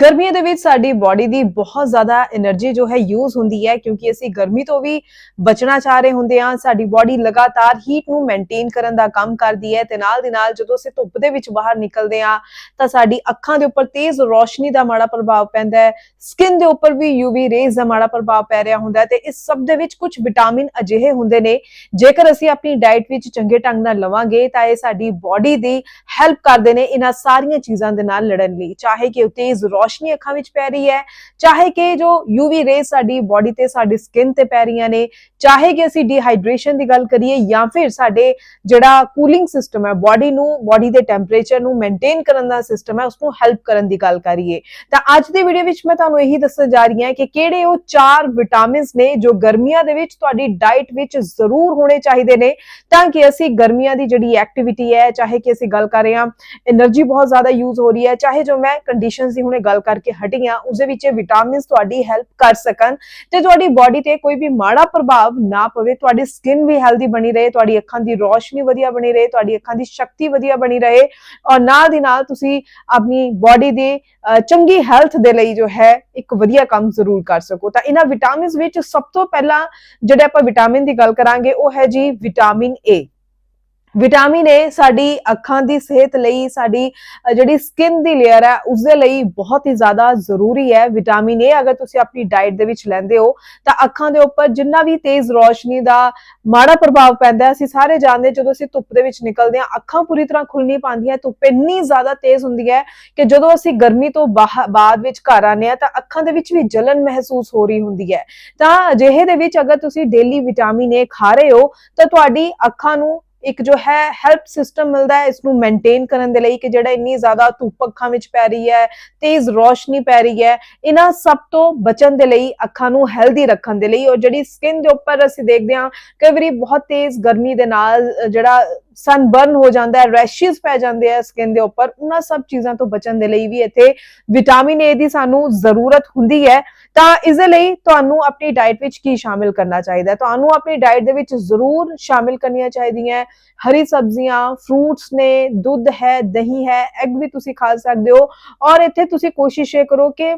ਗਰਮੀਆਂ ਦੇ ਵਿੱਚ ਸਾਡੀ ਬਾਡੀ ਦੀ ਬਹੁਤ ਜ਼ਿਆਦਾ એનર્ਜੀ ਜੋ ਹੈ ਯੂਜ਼ ਹੁੰਦੀ ਹੈ, ਕਿਉਂਕਿ ਅਸੀਂ ਗਰਮੀ ਤੋਂ ਵੀ ਬਚਣਾ ਚਾਹ ਰਹੇ ਹੁੰਦੇ ਹਾਂ, ਸਾਡੀ ਬਾਡੀ ਲਗਾਤਾਰ ਹੀਟ ਨੂੰ ਮੇਨਟੇਨ ਕਰਨ ਦਾ ਕੰਮ ਕਰਦੀ ਹੈ ਤੇ ਨਾਲ ਦੀ ਨਾਲ ਜਦੋਂ ਅਸੀਂ ਧੁੱਪ ਦੇ ਵਿੱਚ ਬਾਹਰ ਨਿਕਲਦੇ ਹਾਂ, ਤਾਂ ਸਾਡੀ ਅੱਖਾਂ ਦੇ ਉੱਪਰ ਤੇਜ਼ ਰੋਸ਼ਨੀ ਦਾ ਮਾੜਾ ਪ੍ਰਭਾਵ ਪੈਂਦਾ ਹੈ ਸਕਿਨ ਦੇ ਉੱਪਰ ਵੀ ਯੂਵੀ ਰੇਜ਼ ਦਾ ਮਾੜਾ ਪ੍ਰਭਾਵ ਪੈ ਰਿਹਾ ਹੁੰਦਾ ਹੈ ਤੇ ਇਸ ਸਭ ਦੇ ਵਿੱਚ ਕੁਝ ਵਿਟਾਮਿਨ ਅਜਿਹੇ ਹੁੰਦੇ ਨੇ, ਜੇਕਰ ਅਸੀਂ ਆਪਣੀ ਡਾਈਟ ਵਿੱਚ ਚੰਗੇ ਢੰਗ ਨਾਲ ਲਵਾਂਗੇ ਤਾਂ ਇਹ ਸਾਡੀ ਬਾਡੀ ਦੀ ਹੈਲਪ ਕਰਦੇ ਨੇ ਇਹਨਾਂ ਸਾਰੀਆਂ ਚੀਜ਼ਾਂ ਦੇ ਨਾਲ ਲੜਨ ਲਈ, ਚਾਹੇ ਕਿ ਉਹ ਤੇਜ਼ ਰੋਸ਼ਨੀ ਰੋਸ਼ਨੀ ਅੱਖਾਂ ਵਿੱਚ ਪੈ ਰਹੀ ਹੈ। ਚਾਹੇ ਕਿ ਜੋ ਯੂਵੀ ਰੇ ਸਾਡੀ ਬਾਡੀ ਤੇ, ਸਾਡੀ ਸਕਿਨ ਤੇ ਪੈ ਰਹੀਆਂ ਨੇ, ਚਾਹੇ ਕਿ ਅਸੀਂ ਡੀਹਾਈਡਰੇਸ਼ਨ ਦੀ ਗੱਲ ਕਰੀਏ ਜਾਂ ਫਿਰ ਸਾਡੇ ਜਿਹੜਾ ਕੂਲਿੰਗ ਸਿਸਟਮ ਹੈ ਬਾਡੀ ਨੂੰ ਬਾਡੀ ਦੇ ਟੈਂਪਰੇਚਰ ਨੂੰ ਮੇਨਟੇਨ ਕਰਨ ਦਾ ਸਿਸਟਮ ਹੈ ਉਸ ਨੂੰ ਹੈਲਪ ਕਰਨ ਦੀ ਗੱਲ ਕਰੀਏ। ਤਾਂ ਅੱਜ ਦੀ ਵੀਡੀਓ ਵਿੱਚ ਮੈਂ ਤੁਹਾਨੂੰ ਇਹੀ ਦੱਸਣ ਜਾ ਰਹੀ ਹਾਂ ਕਿ ਕਿਹੜੇ ਉਹ ਚਾਰ ਵਿਟਾਮਿਨਸ ਨੇ ਜੋ ਗਰਮੀਆਂ ਦੇ ਵਿੱਚ ਤੁਹਾਡੀ ਡਾਈਟ ਵਿੱਚ ਜ਼ਰੂਰ ਹੋਣੇ ਚਾਹੀਦੇ ਨੇ, ਤਾਂ ਕਿ ਅਸੀਂ ਗਰਮੀਆਂ ਦੀ ਜਿਹੜੀ ਐਕਟੀਵਿਟੀ ਹੈ, ਚਾਹੇ ਕਿ ਅਸੀਂ ਗੱਲ ਕਰ ਰਹੇ ਹਾਂ એનર્ਜੀ ਬਹੁਤ ਜ਼ਿਆਦਾ ਯੂਜ਼ ਹੋ ਰਹੀ ਹੈ, ਚਾਹੇ ਜੋ ਮੈਂ ਕੰਡੀਸ਼ਨਸ ਦੀ ਹੁਣੇ ਗੱਲ ਕਰਕੇ ਹਟੀ ਹਾਂ ਉਸ ਦੇ ਵਿੱਚ ਇਹ ਵਿਟਾਮਿਨਸ ਤੁਹਾਡੀ ਹੈਲਪ ਕਰ ਸਕਣ ਤੇ ਤੁਹਾਡੀ ਬਾਡੀ ਤੇ ਕੋਈ ਵੀ ਮਾੜਾ ਪ੍ਰਭਾਵ ਨਾ ਪਵੇ ਤੁਹਾਡੀ ਸਕਿਨ ਵੀ ਹੈਲਦੀ ਬਣੀ ਰਹੇ ਤੁਹਾਡੀ ਅੱਖਾਂ ਦੀ ਰੋਸ਼ਨੀ ਵਧੀਆ ਬਣੀ ਰਹੇ ਤੁਹਾਡੀ ਅੱਖਾਂ ਦੀ ਸ਼ਕਤੀ ਵਧੀਆ ਬਣੀ ਰਹੇ ਔਰ ਨਾਲ ਦੀ ਨਾਲ ਤੁਸੀਂ ਆਪਣੀ ਬਾਡੀ ਦੇ ਅਹ, ਚੰਗੀ ਹੈਲਥ ਦੇ ਲਈ ਜੋ ਹੈ ਇੱਕ ਵਧੀਆ ਕੰਮ ਜ਼ਰੂਰ ਕਰ ਸਕੋ ਤਾਂ ਇਹਨਾਂ ਵਿਟਾਮਿਨਸ ਵਿੱਚ ਸਭ ਤੋਂ ਪਹਿਲਾਂ ਜਿਹੜੇ ਆਪਾਂ ਵਿਟਾਮਿਨ ਦੀ ਗੱਲ ਕਰਾਂਗੇ ਉਹ ਹੈ ਜੀ ਵਿਟਾਮਿਨ ਏ ਵਿਟਾਮਿਨ ਏ ਸਾਡੀ ਅੱਖਾਂ ਦੀ ਸਿਹਤ ਲਈ, ਸਾਡੀ ਜਿਹੜੀ ਸਕਿਨ ਦੀ ਲੇਅਰ ਹੈ ਉਸ ਦੇ ਲਈ ਬਹੁਤ ਹੀ ਜ਼ਿਆਦਾ ਜ਼ਰੂਰੀ ਹੈ। ਵਿਟਾਮਿਨ ਏ ਅਗਰ ਤੁਸੀਂ ਆਪਣੀ ਡਾਈਟ ਦੇ ਵਿੱਚ ਲੈਂਦੇ ਹੋ, ਤਾਂ ਅੱਖਾਂ ਦੇ ਉੱਪਰ ਜਿੰਨਾ ਵੀ ਤੇਜ਼ ਰੋਸ਼ਨੀ ਦਾ ਮਾੜਾ ਪ੍ਰਭਾਵ ਪੈਂਦਾ ਅਸੀਂ ਸਾਰੇ ਜਾਣਦੇ ਜਦੋਂ ਅਸੀਂ ਧੁੱਪ ਦੇ ਵਿੱਚ ਨਿਕਲਦੇ ਹਾਂ, ਅੱਖਾਂ ਪੂਰੀ ਤਰ੍ਹਾਂ ਖੁੱਲ ਨਹੀਂ ਪਾਉਂਦੀਆਂ, ਧੁੱਪ ਇੰਨੀ ਜ਼ਿਆਦਾ ਤੇਜ਼ ਹੁੰਦੀ ਹੈ ਕਿ ਜਦੋਂ ਅਸੀਂ ਗਰਮੀ ਤੋਂ ਬਾਹ- ਬਾਅਦ ਵਿੱਚ ਘਰ ਆਉਂਦੇ ਹਾਂ, ਤਾਂ ਅੱਖਾਂ ਦੇ ਵਿੱਚ ਵੀ ਜਲਨ ਮਹਿਸੂਸ ਹੋ ਰਹੀ ਹੁੰਦੀ ਹੈ। ਤਾਂ ਅਜਿਹੇ ਦੇ ਵਿੱਚ ਅਗਰ ਤੁਸੀਂ ਡੇਲੀ ਵਿਟਾਮਿਨ ਏ ਖਾ ਰਹੇ ਹੋ, ਤਾਂ ਤੁਹਾਡੀ ਅੱਖਾਂ ਨੂੰ ਇੱਕ ਜੋ ਹੈ ਹੈਲਪ ਸਿਸਟਮ ਮਿਲਦਾ ਹੈ ਇਸ ਨੂੰ ਮੇਨਟੇਨ ਕਰਨ ਦੇ ਲਈ ਕਿ ਜਿਹੜਾ ਇੰਨੀ ਜ਼ਿਆਦਾ ਧੁੱਪ ਅੱਖਾਂ ਵਿੱਚ ਪੈ ਰਹੀ ਹੈ, ਤੇਜ਼ ਰੋਸ਼ਨੀ ਪੈ ਰਹੀ ਹੈ, ਇਹਨਾਂ ਸਭ ਤੋਂ ਬਚਣ ਦੇ ਲਈ ਅੱਖਾਂ ਨੂੰ ਹੈਲਦੀ ਰੱਖਣ ਦੇ ਲਈ ਔਰ ਜਿਹੜੀ ਸਕਿਨ ਦੇ ਉੱਪਰ ਅਸੀਂ ਦੇਖਦੇ ਹਾਂ, ਕਈ ਵਾਰੀ ਬਹੁਤ ਤੇਜ਼ ਗਰਮੀ ਦੇ ਨਾਲ ਜਿਹੜਾ ਸਨਬਰਨ ਹੋ ਜਾਂਦਾ ਹੈ ਰੈਸ਼ਸ ਪੈ ਜਾਂਦੇ ਆ ਸਕਿਨ ਦੇ ਉੱਪਰ, ਉਹਨਾਂ ਸਭ ਚੀਜ਼ਾਂ ਤੋਂ ਬਚਣ ਦੇ ਲਈ ਵੀ ਇੱਥੇ ਵਿਟਾਮਿਨ ਏ ਦੀ ਸਾਨੂੰ ਜ਼ਰੂਰਤ ਹੁੰਦੀ ਹੈ। ਤਾਂ ਇਸ ਦੇ ਲਈ ਤੁਹਾਨੂੰ ਆਪਣੀ ਡਾਈਟ ਵਿੱਚ ਕੀ ਸ਼ਾਮਿਲ ਕਰਨਾ ਚਾਹੀਦਾ ਹੈ? ਤੁਹਾਨੂੰ ਆਪਣੀ ਡਾਈਟ ਦੇ ਵਿੱਚ ਜ਼ਰੂਰ ਸ਼ਾਮਿਲ ਕਰਨੀਆਂ ਚਾਹੀਦੀਆਂ ਹਰੀ ਸਬਜ਼ੀਆਂ ਫਰੂਟਸ ਨੇ, ਦੁੱਧ ਹੈ, ਦਹੀਂ ਹੈ ਐਗ ਵੀ ਤੁਸੀਂ ਖਾ ਸਕਦੇ ਹੋ। ਔਰ ਇੱਥੇ ਤੁਸੀਂ ਕੋਸ਼ਿਸ਼ ਇਹ ਕਰੋ ਕਿ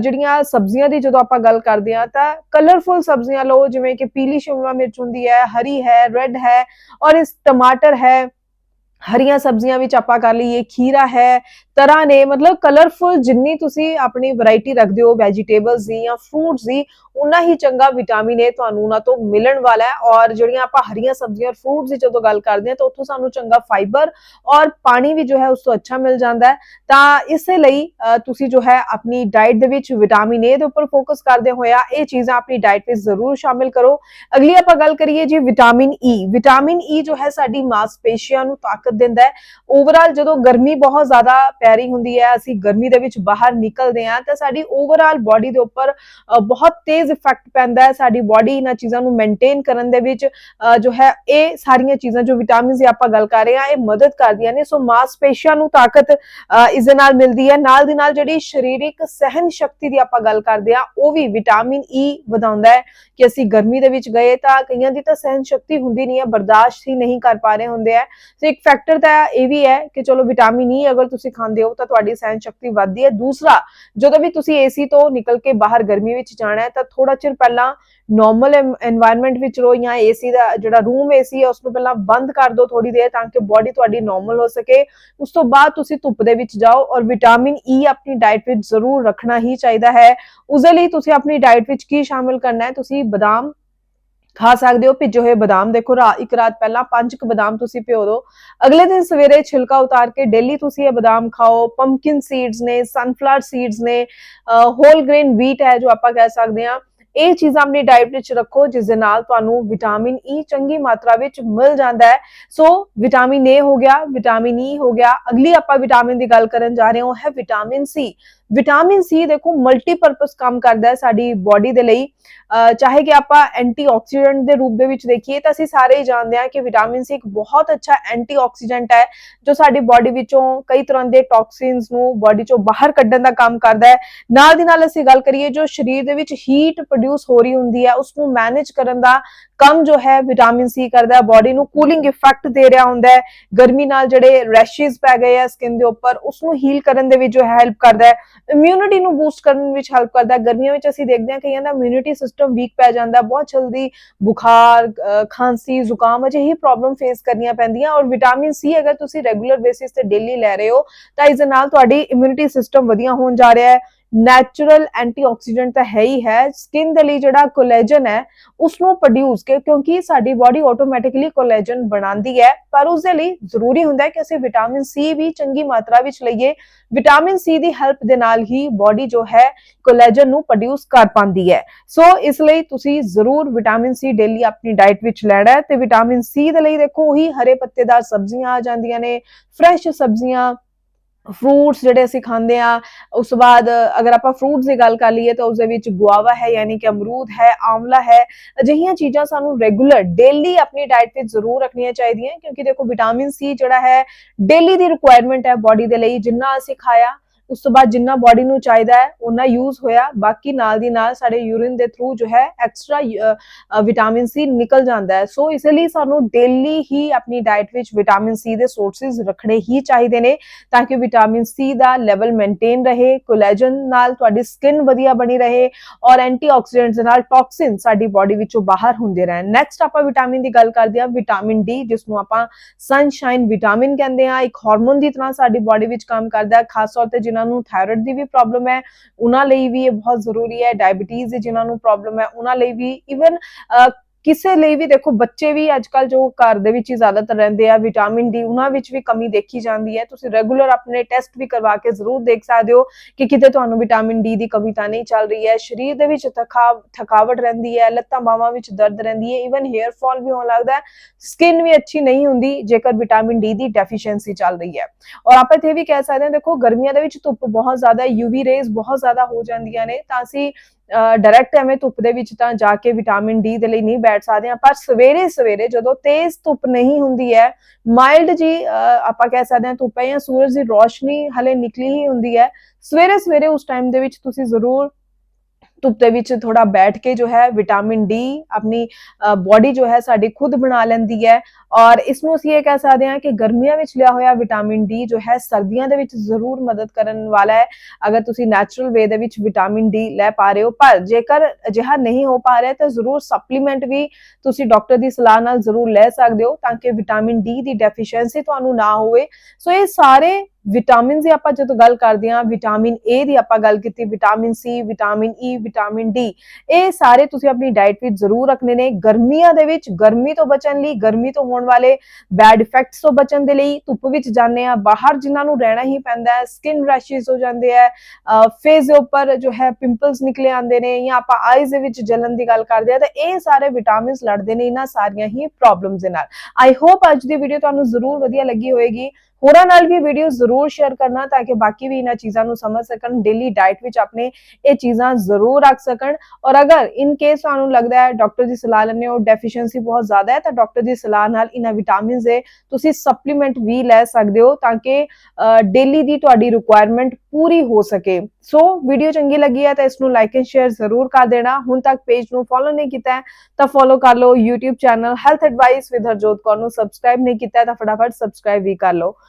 ਜਿਹੜੀਆਂ ਸਬਜ਼ੀਆਂ ਦੀ ਜਦੋਂ ਆਪਾਂ ਗੱਲ ਕਰਦੇ ਹਾਂ, ਤਾਂ ਕਲਰਫੁਲ ਸਬਜ਼ੀਆਂ ਲਓ, ਜਿਵੇਂ ਕਿ ਪੀਲੀ ਸ਼ਿਮਲਾ ਮਿਰਚ ਹੁੰਦੀ ਹੈ, ਹਰੀ ਹੈ ਰੈੱਡ ਹੈ। ਔਰ ਇਸ ਟਮਾਟਰ ਹੈ ਹਰੀਆਂ ਸਬਜ਼ੀਆਂ ਵਿੱਚ ਆਪਾਂ ਕਰ ਲਈਏ ਖੀਰਾ ਹੈ ਤਰ੍ਹਾਂ ਨੇ, ਮਤਲਬ ਕਲਰਫੁਲ ਜਿੰਨੀ ਤੁਸੀਂ ਆਪਣੀ ਵੈਰਾਈਟੀ ਰੱਖਦੇ ਹੋ ਵੈਜੀਟੇਬਲਸ ਦੀ ਜਾਂ ਫਰੂਟਸ ਦੀ ਉਨਾ ਹੀ ਚੰਗਾ ਵਿਟਾਮਿਨ ਏ ਤੁਹਾਨੂੰ ਉਹਨਾਂ ਤੋਂ ਮਿਲਣ ਵਾਲਾ ਹੈ। ਔਰ ਜਿਹੜੀਆਂ ਆਪਾਂ ਹਰੀਆਂ ਸਬਜ਼ੀਆਂ ਔਰ ਫਰੂਟਸ ਦੀ ਜਦੋਂ ਗੱਲ ਕਰਦੇ ਹਾਂ, ਤਾਂ ਉੱਥੋਂ ਸਾਨੂੰ ਚੰਗਾ ਫਾਈਬਰ ਔਰ ਪਾਣੀ ਵੀ ਜੋ ਹੈ ਉਸ ਤੋਂ ਅੱਛਾ ਮਿਲ ਜਾਂਦਾ ਹੈ। ਤਾਂ ਇਸੇ ਲਈ ਤੁਸੀਂ ਜੋ ਹੈ ਆਪਣੀ ਡਾਈਟ ਦੇ ਵਿੱਚ ਵਿਟਾਮਿਨ ਏ ਦੇ ਉੱਪਰ ਫੋਕਸ ਕਰਦੇ ਹੋਇਆ ਇਹ ਚੀਜ਼ਾਂ ਆਪਣੀ ਡਾਈਟ ਵਿੱਚ ਜ਼ਰੂਰ ਸ਼ਾਮਿਲ ਕਰੋ। ਅਗਲੀ ਆਪਾਂ ਗੱਲ ਕਰੀਏ ਜੀ ਵਿਟਾਮਿਨ ਈ ਵਿਟਾਮਿਨ ਈ ਜੋ ਹੈ ਸਾਡੀ ਮਾਸਪੇਸ਼ੀਆਂ ਨੂੰ ਤਾਕਤ ਦਿੰਦਾ ਹੈ। ਓਵਰਆਲ ਜਦੋਂ ਗਰਮੀ ਬਹੁਤ ਜ਼ਿਆਦਾ ਪੈ ਰਹੀ ਹੁੰਦੀ ਹੈ ਅਸੀਂ ਗਰਮੀ ਦੇ ਵਿੱਚ ਬਾਹਰ ਨਿਕਲਦੇ ਹਾਂ ਤਾਂ ਸਾਡੀ ਓਵਰਆਲ ਬਾਡੀ ਦੇ ਉੱਪਰ ਬਹੁਤ ਤੇਜ਼ ਇਫੈਕਟ ਪੈਂਦਾ ਹੈ ਸਾਡੀ ਬਾਡੀ ਇਹਨਾਂ ਚੀਜ਼ਾਂ ਨੂੰ ਮੇਨਟੇਨ ਕਰਨ ਦੇ ਵਿੱਚ। ਜੋ ਹੈ ਇਹ ਸਾਰੀਆਂ ਚੀਜ਼ਾਂ ਜੋ ਵਿਟਾਮਿਨਸ ਦੀ ਆਪਾਂ ਗੱਲ ਕਰ ਰਹੇ ਹਾਂ ਇਹ ਮਦਦ ਕਰਦੀਆਂ ਨੇ। ਸੋ ਮਾਸਪੇਸ਼ੀਆਂ ਨੂੰ ਤਾਕਤ ਅ, ਇਸ ਦੇ ਨਾਲ ਮਿਲਦੀ ਹੈ। ਨਾਲ ਦੀ ਨਾਲ ਜਿਹੜੀ ਸਰੀਰਕ ਸਹਿਨ ਸ਼ਕਤੀ ਦੀ ਆਪਾਂ ਗੱਲ ਕਰਦੇ ਹਾਂ ਉਹ ਵੀ ਵਿਟਾਮਿਨ ਈ e ਵਧਾਉਂਦਾ ਹੈ ਕਿ ਅਸੀਂ ਗਰਮੀ ਦੇ ਵਿੱਚ ਗਏ ਤਾਂ ਕਈਆਂ ਦੀ ਤਾਂ ਸਹਿਨ ਸ਼ਕਤੀ ਹੁੰਦੀ ਨਹੀਂ ਹੈ ਬਰਦਾਸ਼ਤ ਹੀ ਨਹੀਂ ਕਰ ਪਾ ਰਹੇ ਹੁੰਦੇ ਆ ਸੋ ਇੱਕ ਫੈਕਟਰ ਤਾਂ ਇਹ ਵੀ ਹੈ ਕਿ ਚਲੋ ਵਿਟਾਮਿਨ ਈ e ਅਗਰ ਤੁਸੀਂ ਖਾਂਦੇ ਖਾਂਦੇ ਹੋ, ਤਾਂ ਤੁਹਾਡੀ ਸਹਿਣ ਸ਼ਕਤੀ ਵੱਧਦੀ ਹੈ। ਦੂਸਰਾ, ਜਦੋਂ ਵੀ ਤੁਸੀਂ ਏਸੀ ਤੋਂ ਨਿਕਲ ਕੇ ਬਾਹਰ ਗਰਮੀ ਵਿੱਚ ਜਾਣਾ ਹੈ, ਤਾਂ ਥੋੜਾ ਚਿਰ ਪਹਿਲਾਂ ਨਾਰਮਲ এনवायरमेंट ਵਿੱਚ ਰਹੋ ਜਾਂ ਏਸੀ ਦਾ ਜਿਹੜਾ ਰੂਮ ਏਸੀ ਹੈ, ਉਸ ਨੂੰ ਪਹਿਲਾਂ ਬੰਦ ਕਰ ਦਿਓ ਥੋੜੀ ਦੇਰ ਤਾਂ ਕਿ ਬਾਡੀ ਤੁਹਾਡੀ ਨਾਰਮਲ ਹੋ ਸਕੇ। ਉਸ ਤੋਂ ਬਾਅਦ ਤੁਸੀਂ ਧੁੱਪ ਦੇ ਵਿੱਚ ਜਾਓ ਔਰ ਵਿਟਾਮਿਨ ਈ e ਆਪਣੀ ਡਾਈਟ ਵਿੱਚ ਜ਼ਰੂਰ ਰੱਖਣਾ ਹੀ ਚਾਹੀਦਾ ਹੈ। ਉਸ ਲਈ ਤੁਸੀਂ ਆਪਣੀ ਡਾਈਟ ਵਿੱਚ ਕੀ ਸ਼ਾਮਿਲ ਕਰਨਾ ਹੈ? ਤੁਸੀਂ ਬਦਾਮ ਖਾ ਸਕਦੇ ਹੋ, ਭਿੱਜੇ ਹੋਏ ਬਦਾਮ। ਦੇਖੋ ਰਾ ਇੱਕ ਰਾਤ ਪਹਿਲਾਂ ਪੰਜ ਕੁ ਬਦਾਮ ਤੁਸੀਂ ਭਿਓ ਦਿਓ। ਅਗਲੇ ਦਿਨ ਸਵੇਰੇ ਛਿਲਕਾ ਉਤਾਰ ਕੇ ਡੇਲੀ ਤੁਸੀਂ ਇਹ ਬਦਾਮ ਖਾਓ। ਪੰਪਕਿਨ ਸੀਡਸ ਨੇ ਸਨਫਲਾਵਰ ਸੀਡਸ ਨੇ ਹੋਲ ਗ੍ਰੇਨ ਵੀਟ ਹੈ ਜੋ ਆਪਾਂ ਕਹਿ ਸਕਦੇ ਹਾਂ। ਇਹ ਚੀਜ਼ਾਂ ਆਪਣੀ ਡਾਈਟ ਵਿੱਚ ਰੱਖੋ, ਜਿਸ ਦੇ ਨਾਲ ਤੁਹਾਨੂੰ ਵਿਟਾਮਿਨ ਈ e ਚੰਗੀ ਮਾਤਰਾ ਵਿੱਚ ਮਿਲ ਜਾਂਦਾ ਹੈ। ਸੋ ਵਿਟਾਮਿਨ ਏ ਹੋ ਗਿਆ ਵਿਟਾਮਿਨ ਈ e ਹੋ ਗਿਆ। ਅਗਲੀ ਆਪਾਂ ਵਿਟਾਮਿਨ ਦੀ ਗੱਲ ਕਰਨ ਜਾ ਰਹੇ ਹਾਂ, ਉਹ ਹੈ ਵਿਟਾਮਿਨ ਸੀ ਵਿਟਾਮਿਨ ਸੀ ਦੇਖੋ ਮਲਟੀਪਰਪਸ ਕੰਮ ਕਰਦਾ ਹੈ ਸਾਡੀ ਬਾਡੀ ਦੇ ਲਈ। ਅਹ ਚਾਹੇ ਕਿ ਆਪਾਂ ਐਂਟੀਆਕਸੀਡੈਂਟ ਦੇ ਰੂਪ ਦੇ ਵਿੱਚ ਦੇਖੀਏ, ਤਾਂ ਅਸੀਂ ਸਾਰੇ ਹੀ ਜਾਣਦੇ ਹਾਂ ਕਿ ਵਿਟਾਮਿਨ ਸੀ ਇੱਕ ਬਹੁਤ ਅੱਛਾ ਐਂਟੀਆਕਸੀਡੈਂਟ ਹੈ, ਜੋ ਸਾਡੀ ਬਾਡੀ ਵਿੱਚੋਂ ਕਈ ਤਰ੍ਹਾਂ ਦੇ ਟੌਕਸਿਨਸ ਨੂੰ ਬਾਡੀ ਚੋਂ ਬਾਹਰ ਕੱਢਣ ਦਾ ਕੰਮ ਕਰਦਾ ਹੈ। ਨਾਲ ਦੀ ਨਾਲ ਅਸੀਂ ਗੱਲ ਕਰੀਏ, ਜੋ ਸਰੀਰ ਦੇ ਵਿੱਚ ਹੀਟ ਪ੍ਰੋਡਿਊਸ ਹੋ ਰਹੀ ਹੁੰਦੀ ਹੈ ਉਸ ਨੂੰ ਮੈਨੇਜ ਕਰਨ ਦਾ ਕੰਮ ਜੋ ਹੈ ਵਿਟਾਮਿਨ ਸੀ ਕਰਦਾ ਹੈ ਬਾਡੀ ਨੂੰ ਕੂਲਿੰਗ ਇਫੈਕਟ ਦੇ ਰਿਹਾ ਹੁੰਦਾ ਹੈ। ਗਰਮੀ ਨਾਲ ਜਿਹੜੇ ਰੈਸ਼ਸ ਪੈ ਗਏ ਆ ਸਕਿਨ ਦੇ ਉੱਪਰ ਉਸ ਨੂੰ ਹੀਲ ਕਰਨ ਦੇ ਵਿੱਚ ਜੋ ਹੈਲਪ ਕਰਦਾ ਹੈ ਇਮਿਊਨਿਟੀ ਨੂੰ ਬੂਸਟ ਕਰਨ ਵਿੱਚ ਹੈਲਪ ਕਰਦਾ ਹੈ। ਗਰਮੀਆਂ ਵਿੱਚ ਅਸੀਂ ਦੇਖਦੇ ਹਾਂ ਕਈਆਂ ਦਾ ਇਮਿਊਨਿਟੀ ਸਿਸਟਮ ਵੀਕ ਪੈ ਜਾਂਦਾ ਹੈ ਬਹੁਤ ਜਲਦੀ ਬੁਖਾਰ ਅਹ, ਖਾਂਸੀ ਜ਼ੁਕਾਮ ਅਜਿਹੀ ਪ੍ਰੋਬਲਮ ਫੇਸ ਕਰਨੀਆਂ ਪੈਂਦੀਆਂ ਔਰ ਵਿਟਾਮਿਨ ਸੀ ਅਗਰ ਤੁਸੀਂ ਰੈਗੂਲਰ ਬੇਸਿਸ ਤੇ ਡੇਲੀ ਲੈ ਰਹੇ ਹੋ ਤਾਂ ਇਸ ਨਾਲ ਤੁਹਾਡੀ ਇਮਿਊਨਿਟੀ ਸਿਸਟਮ ਵਧੀਆ ਹੋਣ ਜਾ ਰਿਹਾ ਹੈ। ਨੈਚੁਰਲ ਐਂਟੀਆਕਸੀਡੈਂਟ ਤਾਂ ਹੈ ਹੀ ਹੈ। ਸਕਿਨ ਦੇ ਲਈ ਜਿਹੜਾ ਕੋਲੇਜਨ ਹੈ ਉਸ ਨੂੰ ਪ੍ਰੋਡਿਊਸ ਕੇ ਕਿਉਂਕਿ ਸਾਡੀ ਬਾਡੀ ਆਟੋਮੈਟਿਕਲੀ ਕੋਲੇਜਨ ਬਣਾਉਂਦੀ ਹੈ। ਪਰ ਉਸ ਦੇ ਲਈ ਜ਼ਰੂਰੀ ਹੁੰਦਾ ਹੈ ਕਿ ਅਸੀਂ ਵਿਟਾਮਿਨ ਸੀ ਵੀ ਚੰਗੀ ਮਾਤਰਾ ਵਿੱਚ ਲਈਏ। ਵਿਟਾਮਿਨ ਸੀ ਦੀ ਹੈਲਪ ਦੇ ਨਾਲ ਹੀ ਬਾਡੀ ਜੋ ਹੈ ਕੋਲੇਜਨ ਨੂੰ ਪ੍ਰੋਡਿਊਸ ਕਰ ਪਾਉਂਦੀ ਹੈ। ਸੋ ਇਸ ਲਈ ਤੁਸੀਂ ਜ਼ਰੂਰ ਵਿਟਾਮਿਨ ਸੀ ਡੇਲੀ ਆਪਣੀ ਡਾਈਟ ਵਿੱਚ ਲੈਣਾ ਹੈ। ਤੇ ਵਿਟਾਮਿਨ ਸੀ ਦੇ ਲਈ ਦੇਖੋ, ਉਹੀ ਹਰੇ ਪੱਤੇਦਾਰ ਸਬਜ਼ੀਆਂ ਆ ਜਾਂਦੀਆਂ ਨੇ ਫਰੈਸ਼ ਸਬਜ਼ੀਆਂ ਫਰੂਟਸ ਜਿਹੜੇ ਅਸੀਂ ਖਾਂਦੇ ਆ ਉਸ ਤੋਂ ਬਾਅਦ ਅਗਰ ਆਪਾਂ ਫਰੂਟਸ ਦੀ ਗੱਲ ਕਰ ਲਈਏ ਤਾਂ ਉਸ ਦੇ ਵਿੱਚ ਗੁਆਵਾ ਹੈ, ਯਾਨੀ ਕਿ ਅਮਰੂਦ ਹੈ ਆਮਲਾ ਹੈ, ਅਜਿਹੀਆਂ ਚੀਜ਼ਾਂ ਸਾਨੂੰ ਰੈਗੂਲਰ ਡੇਲੀ ਆਪਣੀ ਡਾਈਟ ਵਿੱਚ ਜ਼ਰੂਰ ਰੱਖਣੀਆਂ ਚਾਹੀਦੀਆਂ ਕਿਉਂਕਿ ਦੇਖੋ ਵਿਟਾਮਿਨ ਸੀ ਜਿਹੜਾ ਹੈ ਡੇਲੀ ਦੀ ਰਿਕੁਆਇਰਮੈਂਟ ਹੈ ਬਾਡੀ ਦੇ ਲਈ ਜਿੰਨਾ ਅਸੀਂ ਖਾਇਆ ਉਸ ਤੋਂ ਬਾਅਦ ਜਿੰਨਾ ਬਾਡੀ ਨੂੰ ਚਾਹੀਦਾ ਹੈ ਉਹਨਾਂ ਯੂਜ਼ ਹੋਇਆ। ਬਾਕੀ ਨਾਲ ਦੀ ਨਾਲ ਸਾਡੇ ਯੂਰਿਨ ਦੇ ਥਰੂ ਜੋ ਹੈ ਐਕਸਟਰਾ ਵਿਟਾਮਿਨ ਸੀ ਨਿਕਲ ਜਾਂਦਾ ਹੈ। ਸੋ ਇਸ ਲਈ ਸਾਨੂੰ ਡੇਲੀ ਹੀ ਆਪਣੀ ਡਾਈਟ ਵਿੱਚ ਵਿਟਾਮਿਨ ਸੀ ਦੇ ਸੋਰਸਸ ਰੱਖਣੇ ਹੀ ਚਾਹੀਦੇ ਨੇ, ਤਾਂ ਕਿ ਵਿਟਾਮਿਨ ਸੀ ਦਾ ਲੈਵਲ ਮੇਨਟੇਨ ਰਹੇ ਕੋਲੇਜਨ ਨਾਲ ਤੁਹਾਡੀ ਸਕਿਨ ਵਧੀਆ ਬਣੀ ਰਹੇ ਔਰ ਐਂਟੀਆਕਸੀਡੈਂਟਸ ਦੇ ਨਾਲ ਟੌਕਸਿਨ ਸਾਡੀ ਬਾਡੀ ਵਿੱਚੋਂ ਬਾਹਰ ਹੁੰਦੇ ਰਹਿਣ। ਨੈਕਸਟ ਆਪਾਂ ਵਿਟਾਮਿਨ ਦੀ ਗੱਲ ਕਰਦੇ ਹਾਂ ਵਿਟਾਮਿਨ ਡੀ ਜਿਸ ਨੂੰ ਆਪਾਂ ਸਨਸ਼ਾਈਨ ਵਿਟਾਮਿਨ ਕਹਿੰਦੇ ਆ ਇੱਕ ਹਾਰਮੋਨ ਦੀ ਤਰ੍ਹਾਂ ਸਾਡੀ ਬਾਡੀ ਵਿੱਚ ਕੰਮ ਕਰਦਾ ਹੈ, ਖਾਸ ਤੌਰ ਤੇ ਜਿਨ੍ਹਾਂ ਨੂੰ ਥਾਇਰਾਇਡ ਦੀ ਵੀ ਪ੍ਰੋਬਲਮ ਹੈ, ਉਹਨਾਂ ਲਈ ਵੀ ਇਹ ਬਹੁਤ ਜ਼ਰੂਰੀ ਹੈ ਡਾਇਬੀਟੀਜ਼ ਦੀ ਜਿਨ੍ਹਾਂ ਨੂੰ ਪ੍ਰੋਬਲਮ ਹੈ, ਉਹਨਾਂ ਲਈ ਵੀ ਇਵਨ ਕਿਸੇ ਲਈ ਵੀ ਦੇਖੋ, ਬੱਚੇ ਵੀ ਅੱਜਕੱਲ ਜੋ ਘਰ ਦੇ ਵਿੱਚ ਹੀ ਜ਼ਿਆਦਾਤਰ ਰਹਿੰਦੇ ਆ ਵਿਟਾਮਿਨ ਡੀ ਉਹਨਾਂ ਵਿੱਚ ਵੀ ਕਮੀ ਦੇਖੀ ਜਾਂਦੀ ਹੈ। ਤੁਸੀਂ ਰੈਗੂਲਰ ਆਪਣੇ ਟੈਸਟ ਵੀ ਕਰਵਾ ਕੇ ਜ਼ਰੂਰ ਦੇਖ ਸਕਦੇ ਹੋ ਕਿ ਕਿਤੇ ਤੁਹਾਨੂੰ ਵਿਟਾਮਿਨ ਡੀ ਦੀ ਕਮੀ ਤਾਂ ਨਹੀਂ ਚੱਲ ਰਹੀ ਹੈ। ਸਰੀਰ ਦੇ ਵਿੱਚ ਥਕਾ, ਥਕਾਵਟ ਰਹਿੰਦੀ ਹੈ, ਲੱਤਾਂ ਬਾਹਾਂ ਵਿੱਚ ਦਰਦ ਰਹਿੰਦੀ ਹੈ। ਇਵਨ 헤ਅਰ ਫਾਲ ਵੀ ਹੋਣ ਲੱਗਦਾ ਹੈ। ਸਕਿਨ ਵੀ ਅੱਛੀ ਨਹੀਂ ਹੁੰਦੀ, ਜੇਕਰ ਵਿਟਾਮਿਨ ਡੀ ਦੀ ਡੈਫੀਸ਼ੀਐਂਸੀ ਚੱਲ ਰਹੀ ਹੈ। ਔਰ ਆਪਾਂ ਇੱਥੇ ਵੀ ਕਹਿ ਸਕਦੇ ਹਾਂ, ਦੇਖੋ, ਗਰਮੀਆਂ ਦੇ ਵਿੱਚ ਧੁੱਪ ਬਹੁਤ ਜ਼ਿਆਦਾ ਯੂਵੀ ਰੇਜ਼ ਬਹੁਤ ਜ਼ਿਆਦਾ ਹੋ ਜਾਂਦੀਆਂ ਨੇ, ਤਾਂ ਅਸੀਂ ਡਾਇਰੈਕਟ ਐਵੇਂ ਧੁੱਪ ਦੇ ਵਿੱਚ ਤਾਂ ਜਾ ਕੇ ਵਿਟਾਮਿਨ ਡੀ ਦੇ ਲਈ ਨਹੀਂ ਬੈਠ ਸਕਦੇ ਹਾਂ ਪਰ ਸਵੇਰੇ ਸਵੇਰੇ ਜਦੋਂ ਤੇਜ਼ ਧੁੱਪ ਨਹੀਂ ਹੁੰਦੀ ਹੈ ਮਾਈਲਡ ਜੀ ਅਹ, ਆਪਾਂ ਕਹਿ ਸਕਦੇ ਹਾਂ ਧੁੱਪ ਹੈ ਜਾਂ ਸੂਰਜ ਦੀ ਰੋਸ਼ਨੀ ਹਲੇ ਨਿਕਲੀ ਹੀ ਹੁੰਦੀ ਹੈ ਸਵੇਰੇ ਸਵੇਰੇ ਉਸ ਟਾਈਮ ਦੇ ਵਿੱਚ ਤੁਸੀਂ ਜ਼ਰੂਰ ਧੁੱਪ ਦੇ ਵਿੱਚ ਥੋੜਾ ਬੈਠ ਕੇ ਜੋ ਹੈ ਵਿਟਾਮਿਨ ਡੀ ਆਪਣੀ ਬਾਡੀ ਜੋ ਹੈ ਸਾਡੀ ਖੁਦ ਬਣਾ ਲੈਂਦੀ ਹੈ ਔਰ ਇਸ ਨੂੰ ਅਸੀਂ ਇਹ ਕਹਿ ਸਕਦੇ ਹਾਂ ਕਿ ਗਰਮੀਆਂ ਵਿੱਚ ਲਿਆ ਹੋਇਆ ਵਿਟਾਮਿਨ ਡੀ ਜੋ ਹੈ ਸਰਦੀਆਂ ਦੇ ਵਿੱਚ ਜ਼ਰੂਰ ਮਦਦ ਕਰਨ ਵਾਲਾ ਹੈ। ਅਗਰ ਤੁਸੀਂ ਨੈਚੁਰਲ ਵੇ ਦੇ ਵਿੱਚ ਵਿਟਾਮਿਨ ਡੀ ਲੈ ਪਾ ਰਹੇ ਹੋ, ਪਰ ਜੇਕਰ ਅਜਿਹਾ ਨਹੀਂ ਹੋ ਪਾ ਰਿਹਾ ਤਾਂ ਜ਼ਰੂਰ ਸਪਲੀਮੈਂਟ ਵੀ ਤੁਸੀਂ ਡਾਕਟਰ ਦੀ ਸਲਾਹ ਨਾਲ ਜ਼ਰੂਰ ਲੈ ਸਕਦੇ ਹੋ ਤਾਂ ਕਿ ਵਿਟਾਮਿਨ ਡੀ ਦੀ ਡੈਫੀਸ਼ੀਐਂਸੀ ਤੁਹਾਨੂੰ ਨਾ ਹੋਵੇ। ਸੋ ਇਹ ਸਾਰੇ ਵਿਟਾਮਿਨ ਦੀ ਆਪਾਂ ਜਦੋਂ ਗੱਲ ਕਰਦੇ ਹਾਂ ਵਿਟਾਮਿਨ ਏ ਦੀ ਆਪਾਂ ਗੱਲ ਕੀਤੀ vitamin C vitamin E vitamin D ਇਹ ਸਾਰੇ ਤੁਸੀਂ ਆਪਣੀ ਡਾਈਟ ਵਿੱਚ ਜ਼ਰੂਰ ਰੱਖਣੇ ਨੇ। ਗਰਮੀਆਂ ਦੇ ਵਿੱਚ, ਗਰਮੀ ਤੋਂ ਬਚਣ ਲਈ, ਗਰਮੀ ਤੋਂ ਹੋਣ ਵਾਲੇ ਬੈਡ ਇਫੈਕਟਸ ਤੋਂ ਬਚਣ ਦੇ ਲਈ ਧੁੱਪ ਵਿੱਚ ਜਾਂਦੇ ਆ ਬਾਹਰ ਜਿਨ੍ਹਾਂ ਨੂੰ ਰਹਿਣਾ ਹੀ ਪੈਂਦਾ ਹੈ ਸਕਿਨ ਰੈਸ਼ਸ ਹੋ ਜਾਂਦੇ ਆ ਫੇਸ ਦੇ ਉੱਪਰ ਜੋ ਹੈ ਪਿੰਪਲਸ ਨਿਕਲੇ ਆਉਂਦੇ ਨੇ ਜਾਂ ਆਪਾਂ ਆਈਜ਼ ਦੇ ਵਿੱਚ ਜਲਨ ਦੀ ਗੱਲ ਕਰਦੇ ਆ ਤਾਂ ਇਹ ਸਾਰੇ ਵਿਟਾਮਿਨਸ ਲੜਦੇ ਨੇ, ਇਹਨਾਂ ਸਾਰੀਆਂ ਹੀ ਪ੍ਰੋਬਲਮਸ ਦੇ ਨਾਲ। ਆਈ ਹੋਪ ਅੱਜ ਦੀ ਵੀਡੀਓ ਤੁਹਾਨੂੰ ਜ਼ਰੂਰ ਵਧੀਆ ਲੱਗੀ ਹੋਏਗੀ ਹੋਰਾਂ ਨਾਲ ਵੀ ਵੀਡੀਓ ਜ਼ਰੂਰ ਸ਼ੇਅਰ ਕਰਨਾ ਤਾਂ ਕਿ ਬਾਕੀ ਵੀ ਇਹਨਾਂ ਚੀਜ਼ਾਂ ਨੂੰ ਸਮਝ ਸਕਣ ਡੇਲੀ ਡਾਈਟ ਵਿੱਚ ਆਪਣੇ ਇਹ ਚੀਜ਼ਾਂ ਜ਼ਰੂਰ ਰੱਖ ਸਕਣ। ਔਰ ਅਗਰ ਇਨ ਕੇਸ ਤੁਹਾਨੂੰ ਲੱਗਦਾ ਹੈ ਡਾਕਟਰ ਦੀ ਸਲਾਹ ਲੈਣੇ ਹੋ ਡੈਫੀਸ਼ੀਐਂਸੀ ਬਹੁਤ ਜ਼ਿਆਦਾ ਹੈ, ਤਾਂ ਡਾਕਟਰ ਦੀ ਸਲਾਹ ਨਾਲ ਇਹਨਾਂ ਵਿਟਾਮਿਨਸ ਦੇ ਤੁਸੀਂ ਸਪਲੀਮੈਂਟ ਵੀ ਲੈ ਸਕਦੇ ਹੋ ਤਾਂ ਕਿ ਡੇਲੀ ਦੀ ਤੁਹਾਡੀ ਰਿਕੁਆਇਰਮੈਂਟ ਪੂਰੀ ਹੋ ਸਕੇ। ਸੋ ਵੀਡੀਓ ਚੰਗੀ ਲੱਗੀ ਹੈ ਤਾਂ ਇਸ ਨੂੰ ਲਾਈਕ ਐਂਡ ਸ਼ੇਅਰ ਜ਼ਰੂਰ ਕਰ ਦੇਣਾ। ਹੁਣ ਤੱਕ ਪੇਜ ਨੂੰ ਫੋਲੋ ਨਹੀਂ ਕੀਤਾ ਹੈ, ਤਾਂ ਫੋਲੋ ਕਰ ਲਓ YouTube channel health advice with Harjot Kaur ਨੂੰ ਸਬਸਕ੍ਰਾਈਬ ਨਹੀਂ ਕੀਤਾ ਤਾਂ ਫਟਾਫਟ ਸਬਸਕ੍ਰਾਈਬ ਵੀ ਕਰ ਲਓ।